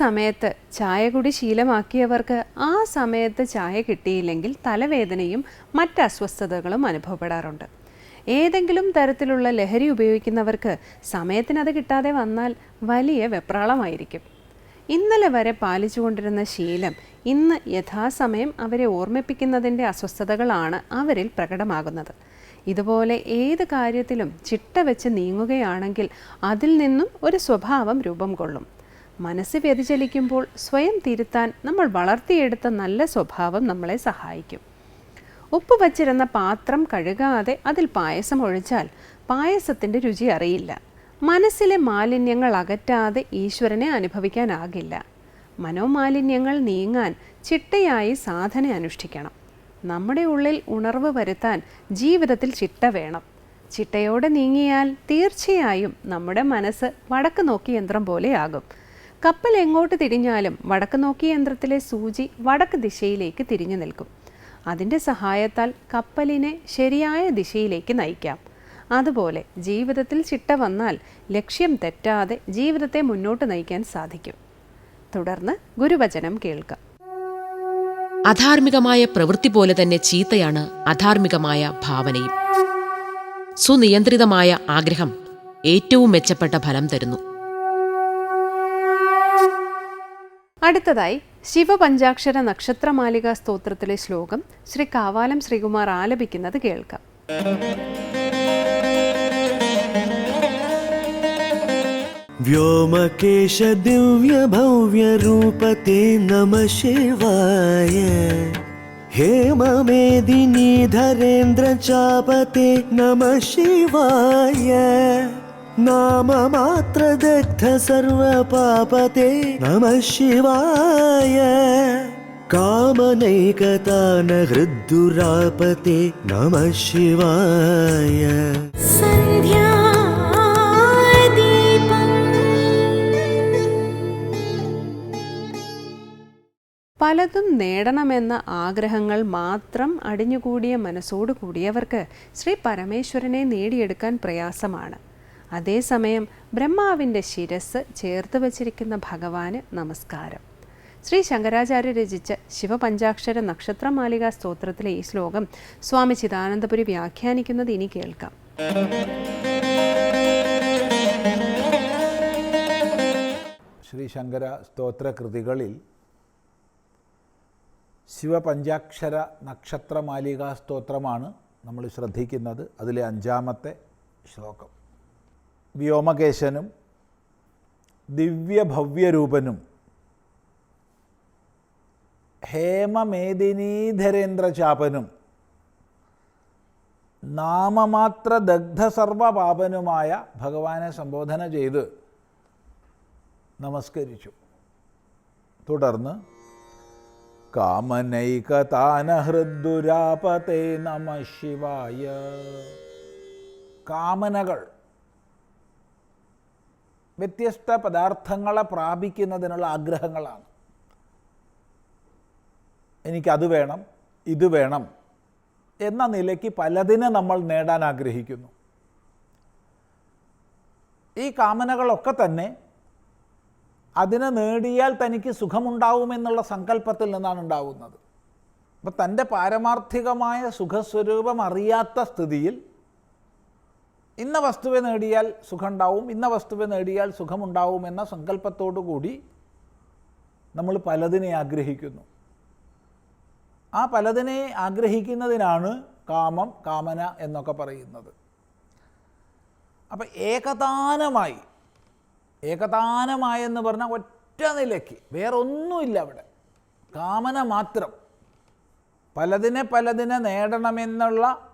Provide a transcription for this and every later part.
കൃത്യസമയത്ത് ചായ കുടി ശീലമാക്കിയവർക്ക് ആ സമയത്ത് ചായ കിട്ടിയില്ലെങ്കിൽ തലവേദനയും മറ്റ് അസ്വസ്ഥതകളും അനുഭവപ്പെടാറുണ്ട്. ഏതെങ്കിലും തരത്തിലുള്ള ലഹരി ഉപയോഗിക്കുന്നവർക്ക് സമയത്തിനത് കിട്ടാതെ വന്നാൽ വലിയ വെപ്രാളമായിരിക്കും. ഇന്നലെ വരെ പാലിച്ചുകൊണ്ടിരുന്ന ശീലം ഇന്ന് യഥാസമയം അവരെ ഓർമ്മിപ്പിക്കുന്നതിന്റെ അസ്വസ്ഥതകളാണ് അവരിൽ പ്രകടമാകുന്നത്. ഇതുപോലെ ഏത് കാര്യത്തിലും ചിട്ട വെച്ച് നീങ്ങുകയാണെങ്കിൽ അതിൽ നിന്നും ഒരു സ്വഭാവം രൂപം കൊള്ളും. മനസ്സ് വ്യതിചലിക്കുമ്പോൾ സ്വയം തിരുത്താൻ നമ്മൾ വളർത്തിയെടുത്ത നല്ല സ്വഭാവം നമ്മളെ സഹായിക്കും. ഉപ്പ് വച്ചിരുന്ന പാത്രം കഴുകാതെ അതിൽ പായസം ഒഴിച്ചാൽ പായസത്തിന്റെ രുചി അറിയില്ല. മനസ്സിലെ മാലിന്യങ്ങൾ അകറ്റാതെ ഈശ്വരനെ അനുഭവിക്കാനാകില്ല. മനോമാലിന്യങ്ങൾ നീങ്ങാൻ ചിട്ടയായി സാധന അനുഷ്ഠിക്കണം. നമ്മുടെ ഉള്ളിൽ ഉണർവ് വരുത്താൻ ജീവിതത്തിൽ ചിട്ട വേണം. ചിട്ടയോടെ നീങ്ങിയാൽ തീർച്ചയായും നമ്മുടെ മനസ്സ് വടക്ക് നോക്കി യന്ത്രം പോലെയാകും. കപ്പൽ എങ്ങോട്ട് തിരിഞ്ഞാലും വടക്ക് നോക്കി യന്ത്രത്തിലെ സൂചി വടക്ക് ദിശയിലേക്ക് തിരിഞ്ഞു നിൽക്കും. അതിന്റെ സഹായത്താൽ കപ്പലിനെ ശരിയായ ദിശയിലേക്ക് നയിക്കാം. അതുപോലെ ജീവിതത്തിൽ ചിട്ട വന്നാൽ ലക്ഷ്യം തെറ്റാതെ ജീവിതത്തെ മുന്നോട്ട് നയിക്കാൻ സാധിക്കും. തുടർന്ന് ഗുരുവചനം കേൾക്കാം. അധാർമികമായ പ്രവൃത്തി പോലെ തന്നെ ചീത്തയാണ് അധാർമികമായ ഭാവനയും. സുനിയന്ത്രിതമായ ആഗ്രഹം ഏറ്റവും മെച്ചപ്പെട്ട ഫലം തരുന്നു. അടുത്തതായി ശിവപഞ്ചാക്ഷര നക്ഷത്രമാലിക സ്തോത്രത്തിലെ ശ്ലോകം ശ്രീ കാവാലം ശ്രീകുമാർ ആലപിക്കുന്നത് കേൾക്കാം. വ്യോമകേശ ദിവ്യ ഭവ്യ രൂപത്തെ നമ ശിവായ. ഹേമമേദിനി ധരേന്ദ്ര ചാപത്തെ നമ ശിവായ. നാമമാത്രദഗ്ധ സർവപാപതേ നമ ശിവായ. കാമനൈകതാന ഹൃദ്ദുരാപതേ നമ ശിവായ. പലതും നേടണമെന്ന ആഗ്രഹങ്ങൾ മാത്രം അടിഞ്ഞുകൂടിയ മനസ്സോടു കൂടിയവർക്ക് ശ്രീ പരമേശ്വരനെ നേടിയെടുക്കാൻ പ്രയാസമാണ്. അതേസമയം ബ്രഹ്മാവിന്റെ ശിരസ് ചേർത്ത് വച്ചിരിക്കുന്ന ഭഗവാന് നമസ്കാരം. ശ്രീ ശങ്കരാചാര്യ രചിച്ച ശിവപഞ്ചാക്ഷര നക്ഷത്രമാലിക സ്തോത്രത്തിലെ ഈ ശ്ലോകം സ്വാമി ചിദാനന്ദപുരി വ്യാഖ്യാനിക്കുന്നത് ഇനി കേൾക്കാം. ശ്രീ ശങ്കര സ്തോത്ര കൃതികളിൽ ശിവപഞ്ചാക്ഷര നക്ഷത്രമാലികാ സ്തോത്രമാണ് നമ്മൾ ശ്രദ്ധിക്കുന്നത്. അതിലെ അഞ്ചാമത്തെ ശ്ലോകം. വ്യോമകേശനും ദിവ്യഭവ്യരൂപനും. ഹേമമേദിനീധരേന്ദ്രചാപനും. നാമമാത്ര ദഗ്ധസർവപാപനുമായ ഭഗവാനെ സംബോധന ചെയ്ത് നമസ്കരിച്ചു. തുടർന്ന് കാമനൈകതാനഹൃദുരാപതേ നമ ശിവായ. കാമനകൾ വ്യത്യസ്ത പദാർത്ഥങ്ങളെ പ്രാപിക്കുന്നതിനുള്ള ആഗ്രഹങ്ങളാണ്. എനിക്കത് വേണം ഇത് വേണം എന്ന നിലയ്ക്ക് പലതിനെ നമ്മൾ നേടാൻ ആഗ്രഹിക്കുന്നു. ഈ കാമനകളൊക്കെ തന്നെ അതിനെ നേടിയാൽ തനിക്ക് സുഖമുണ്ടാവുമെന്നുള്ള സങ്കല്പത്തിൽ നിന്നാണ് ഉണ്ടാവുന്നത്. അപ്പം തന്റെ പാരമാർത്ഥികമായ സുഖസ്വരൂപം അറിയാത്ത സ്ഥിതിയിൽ ഇന്ന വസ്തുവെ നേടിയാൽ സുഖമുണ്ടാവും ഇന്ന വസ്തുവെ നേടിയാൽ സുഖമുണ്ടാവും എന്ന സങ്കല്പത്തോടു കൂടി നമ്മൾ പലതിനെ ആഗ്രഹിക്കുന്നു. ആ പലതിനെ ആഗ്രഹിക്കുന്നതിനാണ് കാമം കാമന എന്നൊക്കെ പറയുന്നത്. അപ്പം ഏകതാനമായി ഏകതാനമായെന്ന് പറഞ്ഞാൽ ഒറ്റ നിലയ്ക്ക് വേറൊന്നുമില്ല അവിടെ. കാമന മാത്രം. പലതിനെ പലതിനെ നേടണമെന്നുള്ള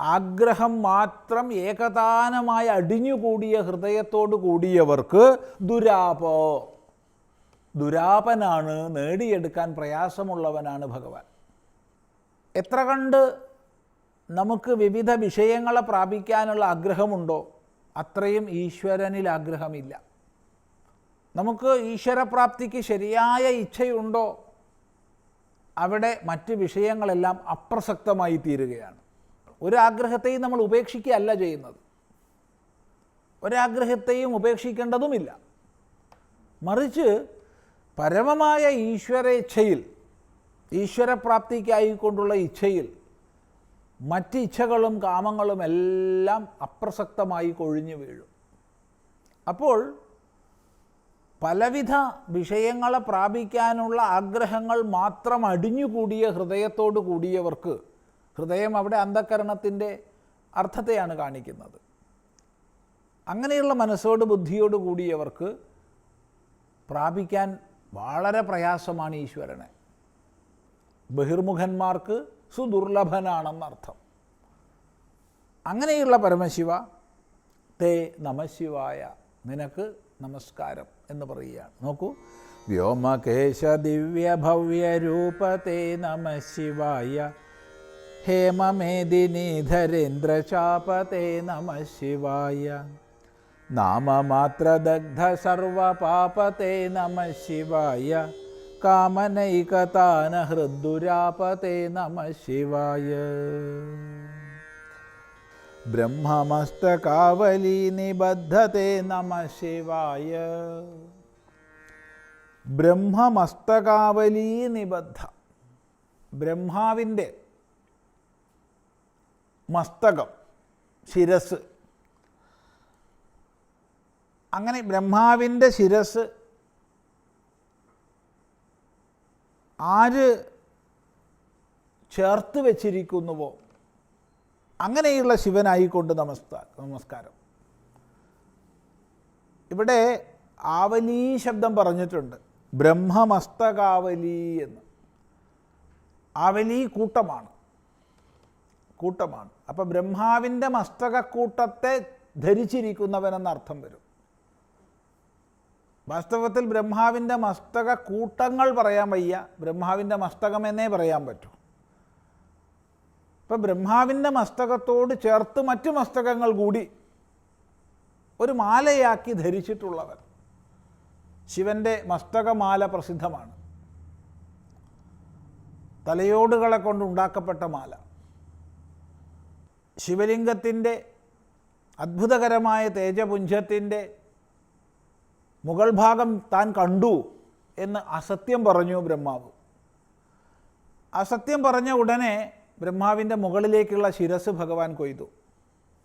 ആഗ്രഹം മാത്രം ഏകതാനമായി അടിഞ്ഞുകൂടിയ ഹൃദയത്തോട് കൂടിയവർക്ക് ദുരാപോ. ദുരാപനാണ് നേടിയെടുക്കാൻ പ്രയാസമുള്ളവനാണ് ഭഗവാൻ. എത്ര കണ്ട് നമുക്ക് വിവിധ വിഷയങ്ങളെ പ്രാപിക്കാനുള്ള ആഗ്രഹമുണ്ടോ? അത്രയും ഈശ്വരനിൽ ആഗ്രഹമില്ല. നമുക്ക് ഈശ്വരപ്രാപ്തിക്ക് ശരിയായ ഇച്ഛയുണ്ടോ? അവിടെ മറ്റ് വിഷയങ്ങളെല്ലാം അപ്രസക്തമായി തീരുകയാണ്. ഒരാഗ്രഹത്തെയും നമ്മൾ ഉപേക്ഷിക്കുകയല്ല ചെയ്യുന്നത്. ഒരാഗ്രഹത്തെയും ഉപേക്ഷിക്കേണ്ടതുമില്ല. മറിച്ച് പരമമായ ഈശ്വരേച്ഛയിൽ ഈശ്വരപ്രാപ്തിക്കായിക്കൊണ്ടുള്ള ഇച്ഛയിൽ മറ്റ് ഇച്ഛകളും കാമങ്ങളും എല്ലാം അപ്രസക്തമായി കൊഴിഞ്ഞു വീഴും. അപ്പോൾ പലവിധ വിഷയങ്ങളെ പ്രാപിക്കാനുള്ള ആഗ്രഹങ്ങൾ മാത്രം അടിഞ്ഞുകൂടിയ ഹൃദയത്തോട് കൂടിയവർക്ക് ഹൃദയം അവിടെ അന്ധകരണത്തിന്റെ അർത്ഥത്തെയാണ് കാണിക്കുന്നത്. അങ്ങനെയുള്ള മനസ്സോട് ബുദ്ധിയോട് കൂടിയവർക്ക് പ്രാപിക്കാൻ വളരെ പ്രയാസമാണ് ഈശ്വരനെ. ബഹിർമുഖന്മാർക്ക് സുദുർലഭനാണെന്നർത്ഥം. അങ്ങനെയുള്ള പരമശിവ തേ നമശിവായ നിനക്ക് നമസ്കാരം എന്ന് പറയുകയാണ്. നോക്കൂ. വ്യോമകേശ ദിവ്യ ഭവ്യ രൂപ തേ നമശിവായ ഹേമമേദിനി നമ ശിവായ. നാമമാത്രദഗ്ധസർവപാപതേ നമ ശിവായ. കാമനൈകതാന ഹൃദുരാപത്തെ നമ ശിവായ. ബ്രഹ്മമസ്തകാവലി നിബദ്ധത്തെ നമ ശിവായ. ബ്രഹ്മമസ്തകാവലി നിബദ്ധ ബ്രഹ്മാവിന്റെ മസ്തകം ശിരസ്. അങ്ങനെ ബ്രഹ്മാവിന്റെ ശിരസ് ആര് ചേർത്ത് വച്ചിരിക്കുന്നുവോ? അങ്ങനെയുള്ള ശിവനായിക്കൊണ്ട് നമസ്കാരം നമസ്കാരം. ഇവിടെ ആവലി ശബ്ദം പറഞ്ഞിട്ടുണ്ട്. ബ്രഹ്മമസ്തകാവലി എന്ന്. ആവലി കൂട്ടമാണ്. കൂട്ടമാണ്. അപ്പം ബ്രഹ്മാവിന്റെ മസ്തകക്കൂട്ടത്തെ ധരിച്ചിരിക്കുന്നവനെന്ന് അർത്ഥം വരും. വാസ്തവത്തിൽ ബ്രഹ്മാവിന്റെ മസ്തക കൂട്ടങ്ങൾ പറയാൻ വയ്യ. ബ്രഹ്മാവിന്റെ മസ്തകം എന്നേ പറയാൻ പറ്റൂ. ഇപ്പം ബ്രഹ്മാവിന്റെ മസ്തകത്തോട് ചേർത്ത് മറ്റു മസ്തകങ്ങൾ കൂടി ഒരു മാലയാക്കി ധരിച്ചിട്ടുള്ളവൻ ശിവന്റെ മസ്തകമാല പ്രസിദ്ധമാണ്. തലയോടുകളെ കൊണ്ടുണ്ടാക്കപ്പെട്ട മാല. ശിവലിംഗത്തിന്റെ അത്ഭുതകരമായ തേജപുഞ്ചത്തിന്റെ മുകൾ ഭാഗം താൻ കണ്ടു എന്ന് അസത്യം പറഞ്ഞു ബ്രഹ്മാവ്. അസത്യം പറഞ്ഞ ഉടനെ ബ്രഹ്മാവിന്റെ മുകളിലേക്കുള്ള ശിരസ് ഭഗവാൻ കൊയ്തു.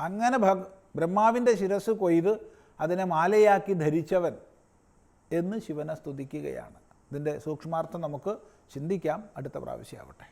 അങ്ങനെ ഭഗ ബ്രഹ്മാവിന്റെ ശിരസ് കൊയ്ത് അതിനെ മാലയാക്കി ധരിച്ചവൻ എന്ന് ശിവനെ സ്തുതിക്കുകയാണ്. ഇതിന്റെ സൂക്ഷ്മാർത്ഥം നമുക്ക് ചിന്തിക്കാം. അടുത്ത പ്രാവശ്യമാവട്ടെ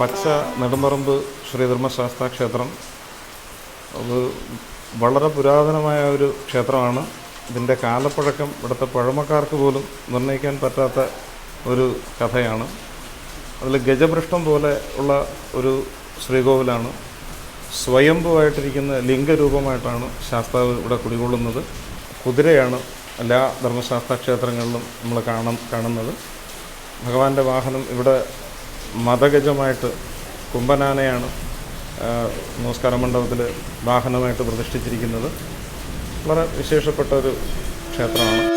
പച്ച നെടുമ്പറമ്പ് ശ്രീധർമ്മശാസ്ത്ര ക്ഷേത്രം. അത് വളരെ പുരാതനമായ ഒരു ക്ഷേത്രമാണ്. ഇതിന്റെ കാലപ്പഴക്കം ഇവിടുത്തെ പഴമക്കാർക്ക് പോലും നിർണയിക്കാൻ പറ്റാത്ത ഒരു കഥയാണ്. അതിൽ ഗജപൃഷ്ഠം പോലെ ഉള്ള ഒരു ശ്രീകോവിലാണ് സ്വയംഭുവായിട്ടിരിക്കുന്ന ലിംഗരൂപമായിട്ടാണ് ശാസ്താവ് ഇവിടെ കുടികൊള്ളുന്നത്. കുതിരയാണ് എല്ലാ ധർമ്മശാസ്ത്ര ക്ഷേത്രങ്ങളിലും നമ്മൾ കാണാൻ കാണുന്നത്. ഭഗവാന്റെ വാഹനം ഇവിടെ മതഗജമായിട്ട് കുംഭനാനയാണ് നമസ്കാര മണ്ഡപത്തിൽ വാഹനമായിട്ട് പ്രതിഷ്ഠിച്ചിരിക്കുന്നത്. വളരെ വിശേഷപ്പെട്ട ഒരു ക്ഷേത്രമാണ്.